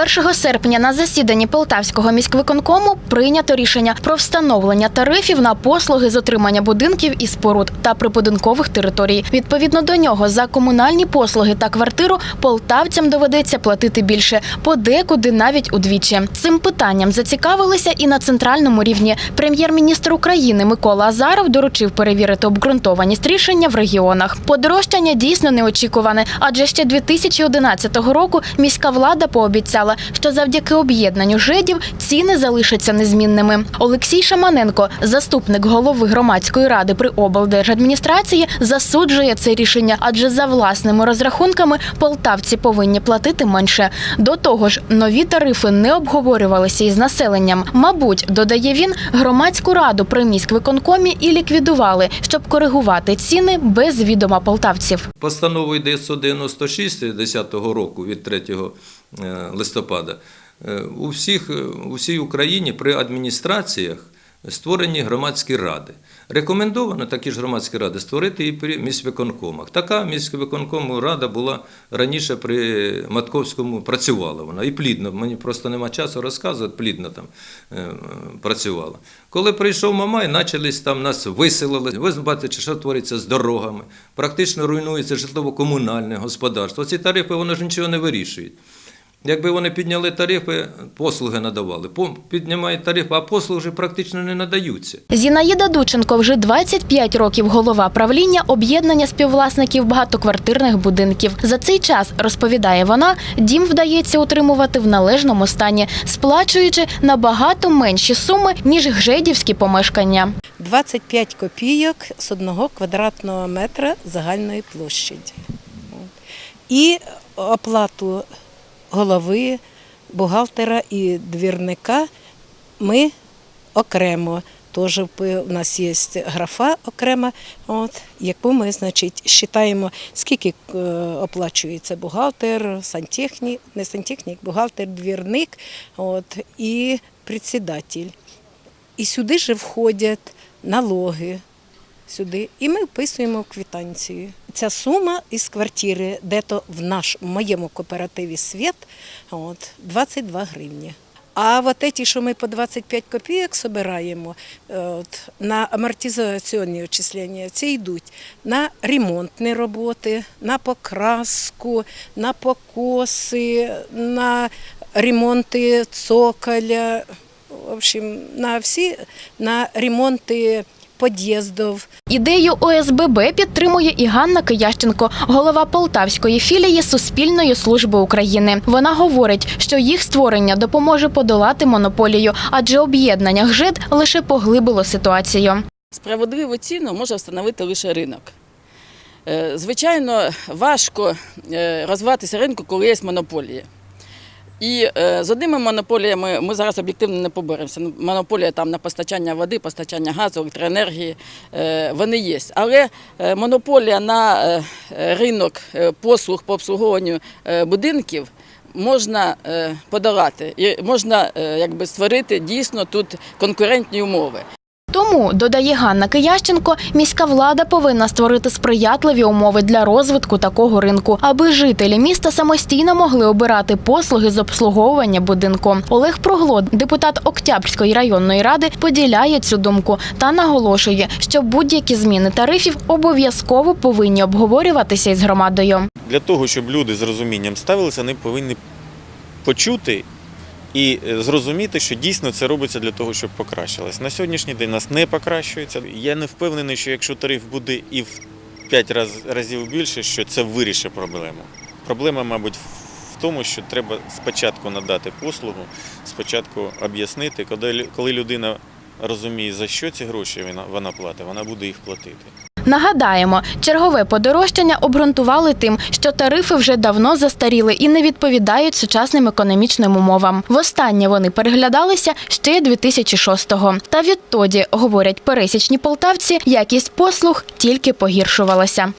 1 серпня на засіданні Полтавського міськвиконкому прийнято рішення про встановлення тарифів на послуги з отримання будинків і споруд та прибудинкових територій. Відповідно до нього за комунальні послуги та квартиру полтавцям доведеться платити більше, подекуди навіть удвічі. Цим питанням зацікавилися і на центральному рівні. Прем'єр-міністр України Микола Азаров доручив перевірити обґрунтованість рішення в регіонах. Подорожчання дійсно неочікуване, адже ще 2011 року міська влада пообіцяла, що завдяки об'єднанню жедів ціни залишаться незмінними. Олексій Шаманенко, заступник голови громадської ради при облдержадміністрації, засуджує це рішення, адже за власними розрахунками полтавці повинні платити менше. До того ж, нові тарифи не обговорювалися із населенням. Мабуть, додає він, громадську раду при міськвиконкомі і ліквідували, щоб коригувати ціни без відома полтавців. Постановою 996 10 року від 3 е, листопада е, у всіх е, у всій Україні при адміністраціях створені громадські ради. Рекомендовано такі ж громадські ради створити і при міськвиконкомах. Така міськвиконкому рада була раніше при Матковському працювала вона і плідно. Мені просто нема часу розказувати, плідно там е, працювала. Коли прийшов Мамай, почались там нас виселили. Ви бачите, що твориться з дорогами. Практично руйнується житлово-комунальне господарство. Ці тарифи воно ж нічого не вирішують. Якби вони підняли тарифи, послуги надавали. Піднімають тарифи, а послуги вже практично не надаються. Зінаїда Дученко вже 25 років голова правління об'єднання співвласників багатоквартирних будинків. За цей час, розповідає вона, дім вдається утримувати в належному стані, сплачуючи набагато менші суми, ніж гжедівські помешкання. 25 копійок з одного квадратного метра загальної площаді. І оплату голови, бухгалтера і двірника ми окремо. Теж у нас є графа окрема, от, яку ми, значить, считаємо, скільки е, оплачується бухгалтер, сантехнік, не сантехнік, бухгалтер, двірник от, і председатель. І сюди ж входять налоги. Сюди. І ми вписуємо квитанцію. Ця сума із квартири, де то в наш, в моєму кооперативі світ, от, 22 гривні. А от ці, що ми по 25 копійок збираємо от, на амортизаційні очислення, ці йдуть на ремонтні роботи, на покраску, на покоси, на ремонти цоколя, в общем, на всі на ремонти під'їздів. Ідею ОСББ підтримує і Ганна Киященко, голова Полтавської філії Суспільної служби України. Вона говорить, що їх створення допоможе подолати монополію, адже об'єднання ГЖЕД лише поглибило ситуацію. Справедливу ціну може встановити лише ринок. Е, Звичайно, важко е, розвиватися ринку, коли є монополія. І е, з одними монополіями ми зараз об'єктивно не поборемося. Ну, Монополія там на постачання води, постачання газу, електроенергії е, вони є. Але е, монополія на ринок послуг по обслуговуванню будинків можна подолати і можна якби створити дійсно тут конкурентні умови. Тому, додає Ганна Киященко, міська влада повинна створити сприятливі умови для розвитку такого ринку, аби жителі міста самостійно могли обирати послуги з обслуговування будинку. Олег Проглод, депутат Октябрської районної ради, поділяє цю думку та наголошує, що будь-які зміни тарифів обов'язково повинні обговорюватися із громадою. Для того, щоб люди з розумінням ставилися, вони повинні почути і е, зрозуміти, що дійсно це робиться для того, щоб покращилось. На сьогоднішній день нас не покращується. Я не впевнений, що якщо тариф буде і в 5 раз, разів більше, що це вирішить проблему. Проблема, мабуть, в тому, що треба спочатку надати послугу, спочатку об'яснити, коли людина розуміє, за що ці гроші вона, вона платить, вона буде їх платити. Нагадаємо, чергове подорожчання обґрунтували тим, що тарифи вже давно застаріли і не відповідають сучасним економічним умовам. Востаннє вони переглядалися ще 2006-го. Та відтоді, говорять пересічні полтавці, якість послуг тільки погіршувалася.